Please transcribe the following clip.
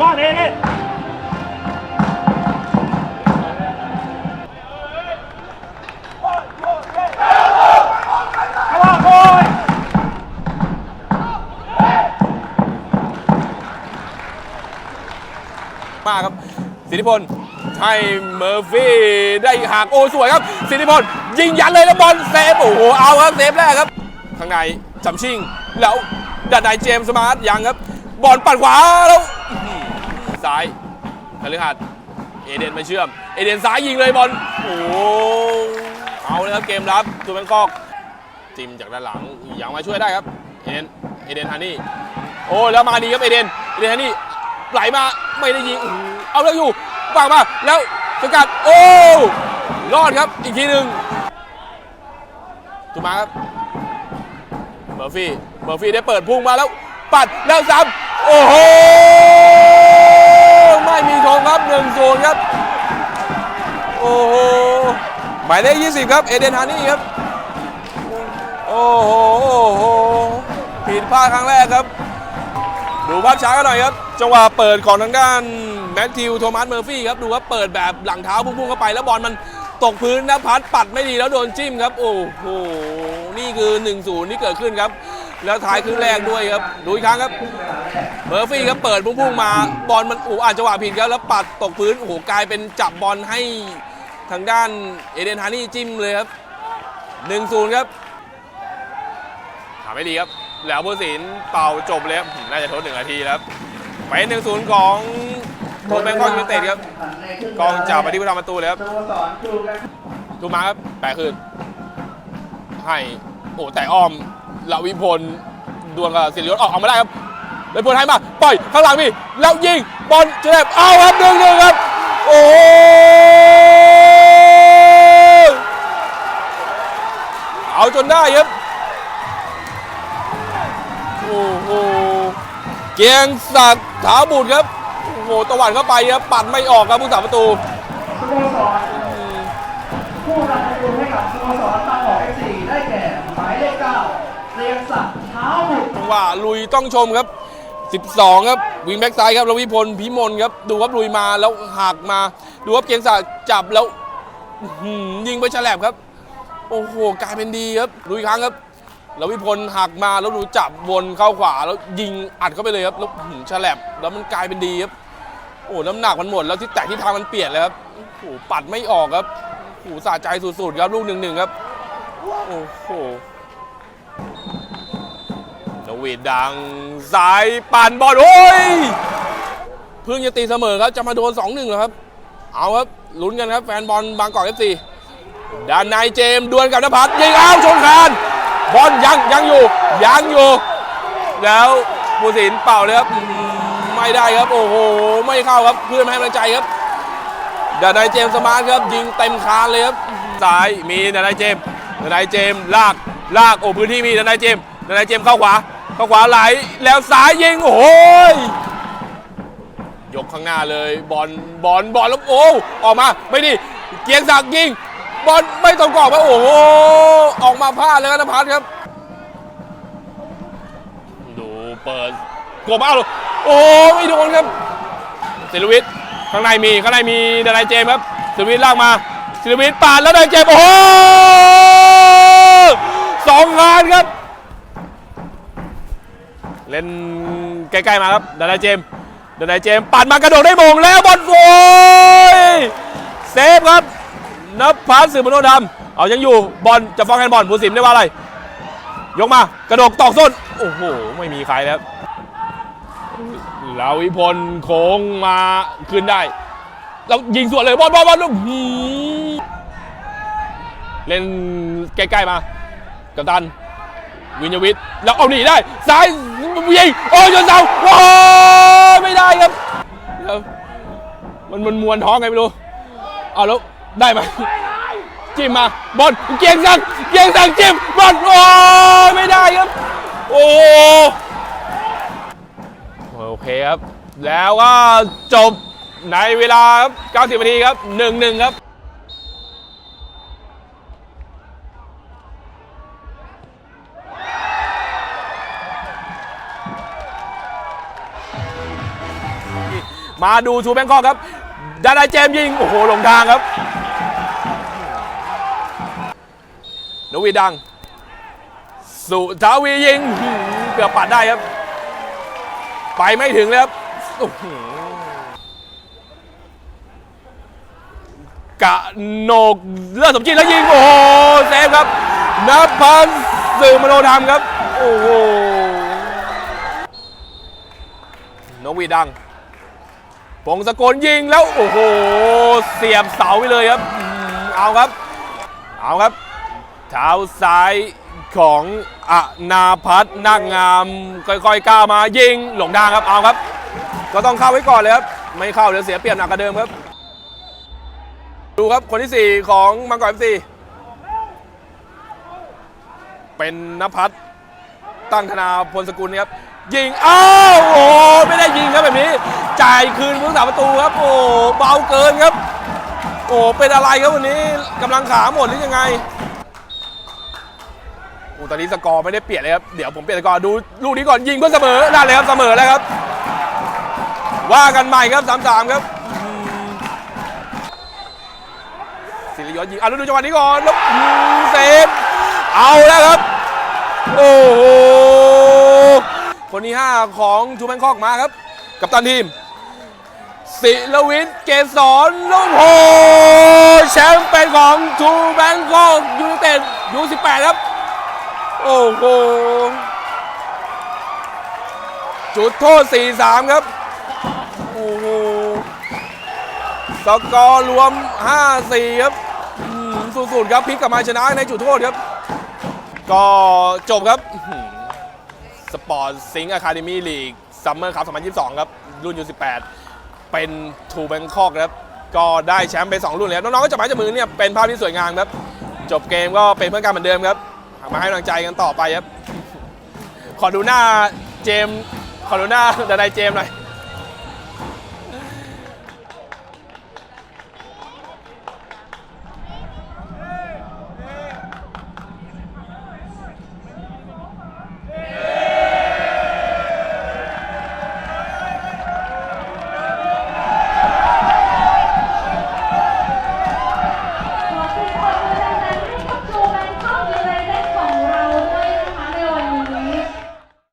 Come on, hit it. มากครับสิทธิพลให้เมอร์ฟี่ได้หักโอ้สวยครับ สิทธิพลยิงยันเลยแล้วบอลเซฟโอ้โหเอาครับเซฟแรกครับข้างในจำชิงแล้วดันไดเจมส์สมาร์ทยังครับ บอลปัดขวาแล้ว ซ้ายคฤหัสถ์เอเดนมาเชื่อม เอเดนซ้ายยิงเลยบอล โอ้เอาเลยครับเกมรับตัวแบงกอกจิมจากด้านหลังอยังมาช่วยได้ครับ เอเดน เอเดนฮานี่ โอ้แล้วมาดีครับเอเดน เอเดนฮานี่ไหลมาไม่ได้ยิง เอาเรื่องอยู่วางมาแล้วสกัด โอ้ รอดครับอีกทีหนึ่งถูมาครับเมอร์ฟี่เมอร์ฟี่ได้เปิดพุ่งมาแล้ว ปัดแล้วซ้ำโอ้โห ม่มีธงครับหนึ่งศูนย์ครับ โอ้โห หมายเลข20ครับ เอเดนฮานี่ครับ โอ้โห โอ้โห ผิดพลาดครั้งแรกครับ ดูภาพช้ากันหน่อยครับ จังหวะเปิดของทางด้านแมทธิวโทมัสเมอร์ฟี่ครับ ดูว่าเปิดแบบหลังเท้าพุ่งๆเข้าไป แล้วบอลมันตกพื้นนะพัดปัดไม่ดีแล้วโดนจิ้มครับ โอ้โห นี่คือ 1-0 ที่เกิดขึ้นครับ แล้วท้ายครึ่งแรกด้วยครับ ดูอีกครั้งครับเมอร์ฟี่ครับเปิดพุ่งมา บอลมันโอ้อานจังหวะผิดครับแล้วปัดตกพื้นโอ้โหกลายเป็นจับบอลให้ทางด้านเอเดนฮานี่จิ้มเลยครับ1-0ครับทำไม่ดีครับ แล้วผู้สินเป่าจบเลยครับน่าจะทดหนึ่งนาทีแล้วไปหนึ่งศูนย์ของโทแบงคอกยูไนเต็ดครับ กองจับไปที่ผู้ทำประตูเลยครับสโมสรดูกันดูมาครับแปะคืนให้โอ้แต่อ้อม ลาวิพลดวลกับศิริยศออกเอาไม่ได้ครับเลยพลให้มาปล่อยข้างหลังพี่แล้วยิงบอลเฉลบเอาครับหนึ่งหนึ่งครับ โอ้เอาจนได้ครับโอ้โหเกียงศักดิ์ถาบุตรครับโอ้โหตะวันเข้าไปครับปัดไม่ออกครับผู้สาประตู วะลุยต้องชมครับ 12 ครับวิงแบ็กซ้ายครับรวิพลพิมลครับดูครับลุยมาแล้วหักมา ดูครับเกียงศักดิ์จับแล้วยิงไปฉลับครับ โอ้โหกลายเป็นดีครับดูอีกครั้งครับรวิพลหักมาแล้วดูจับวนเข้าขวาแล้วยิงอัดเข้าไปเลยครับแล้วหือฉลับแล้วมันกลายเป็นดีครับโอ้น้ำหนักมันหมดแล้วที่แตกที่ทางมันเปลี่ยนเลยครับโอ้โหปัดไม่ออกครับโอ้โหสะใจสุดๆครับลูกหนึ่งหนึ่งครับ โอ้โห สวีดดังสายปั่นบอลโอ้ยเพิ่งจะตีเสมอครับจะมาโดน2-1เหรอครับ เอาครับลุ้นกันครับแฟนบอลบางกอกเอฟซีด้านในเจมดวลกับนภัสยิงเอาชนคานบอลยังยังอยู่ยังอยู่ แล้วผู้สินเป่าเลยครับไม่ได้ครับโอ้โหไม่เข้าครับเพื่อนไม่ให้กำลังใจครับดานในเจมสมาร์ทครับยิงเต็มคานเลยครับซ้ายมีดานในเจมดานในเจมลากลากโอ้พื้นที่มีดานในเจมดานในเจมเข้าขวา เข้าขวาไหลแล้วซ้ายยิงโอ้โหยกข้างหน้าเลยบอลบอลบอลแล้วโอ้ออกมาไม่ดีเกียงศักดิ์ยิง บอลไม่ตรงกรอบครับโอ้โหออกมาพลาดเลยครับนภัสครับ ดูเปิดกบเอาเลยโอ้ไม่โดนครับศิลวิทย์ข้างในมีข้างในมีดนายเจมส์ครับศิลวิทย์ลากมาศิลวิทย์ปาดแล้วดนายเจมส์โอ้โหสองงานครับ เล่นใกล้ๆมาครับดนายเจมส์ดนายเจมปัดมากระโดดได้มงแล้วบอลโวยเซฟครับนภัสสืบมโนดำเอายังอยู่บอลจะฟ้องแฮนด์บอลผู้สินได้ว่าอะไร ยกมากระโดดตอกส้นโอ้โหไม่มีใครแล้วลาวิพลโค้งมาขึ้นได้แล้วยิงสวนเลยบอลบอลบอลลูกหืมเล่นใกล้ๆมา กับตัน วินยวิทย์แล้วเอาหนีได้ซ้าย ยิงโอ้ยโยนเสาโอ้ยไม่ได้ครับแล้วมันมันมวนท้องไงไม่รู้เอาแล้วได้ไหมจิ้มมาบอลเกียงสังเกียงสังจิ้มบอลโอ้ยไม่ได้ครับ โอ้โอเคครับ แล้วก็จบในเวลาครับ90นาทีครับ1-1ครับ มาดูทูแบงคอกครับ ดาดาเจมยิง โอ้โหหลงทางครับ นวีดัง สุทาวียิง เกือบปัดได้ครับ ไปไม่ถึงเลยครับกะโนกเลือดสมจิตแล้วยิง โอ้โหเซฟครับนภัสสื่อมโนธรรมครับ โอ้โหนวีดัง ปงสกลยิงแล้ว โอ้โห เสียบเสาไปเลยครับ เอาครับ เอาครับ เท้าซ้ายของอนาพัฒน์นาคงามค่อยๆก้าวมายิงหลงทางครับ เอาครับ ก็ต้องเข้าไว้ก่อนเลยครับ ไม่เข้าเดี๋ยวเสียเปรียบหนักกว่าเดิมครับ ดูครับคนที่ 4 ของมังกรเอฟซีเป็นนภัทรตั้งธนาพลสกุลนะครับ ยิง อ้าวโอ้ไม่ได้ยิงครับแบบนี้ จ่ายคืนผู้รักษาประตูครับ โอ้เบาเกินครับ โอ้เป็นอะไรครับวันนี้กำลังขาหมดหรือยังไงโอ้ตอนนี้สกอร์ไม่ได้เปลี่ยนเลยครับ เดี๋ยวผมเปลี่ยนสกอร์ดูลูกนี้ก่อนยิงเพื่อเสมอนั่นเลยครับเสมอแล้วครับ ว่ากันใหม่ครับสามสามครับศิริยศยิงอะล้วดูจังหวะนี้ก่อนแล้วเซฟเอาแล้วครับ โอ้โห คนที่ 5 ของทูแบงคอกมาครับ กับตันทีม ศิลวิทย์เกษรลูกโหแชมป์เป็นของทูแบงคอกยูไนเต็ดยู18ครับ โอ้โห จุดโทษ 4-3 ครับ โอ้โห สกอร์รวม 5-4 ครับอืมสุดครับพลิกกลับมาชนะในจุดโทษครับ ก็จบครับ สปอร์ตซิงค์อะคาเดมี่ลีกซัมเมอร์คัพ2022 ครับ รุ่น U18 เป็นทูแบงคอกครับ ก็ได้แชมป์ไป 2 รุ่นแล้วน้องๆก็จับไม้จับมือเนี่ยเป็นภาพที่สวยงามครับ จบเกมก็เป็นเพื่อนกันเหมือนเดิมครับ มาให้กำลังใจกันต่อไปครับ ขอดูหน้าเจมขอดูหน้าดนายเจมหน่อย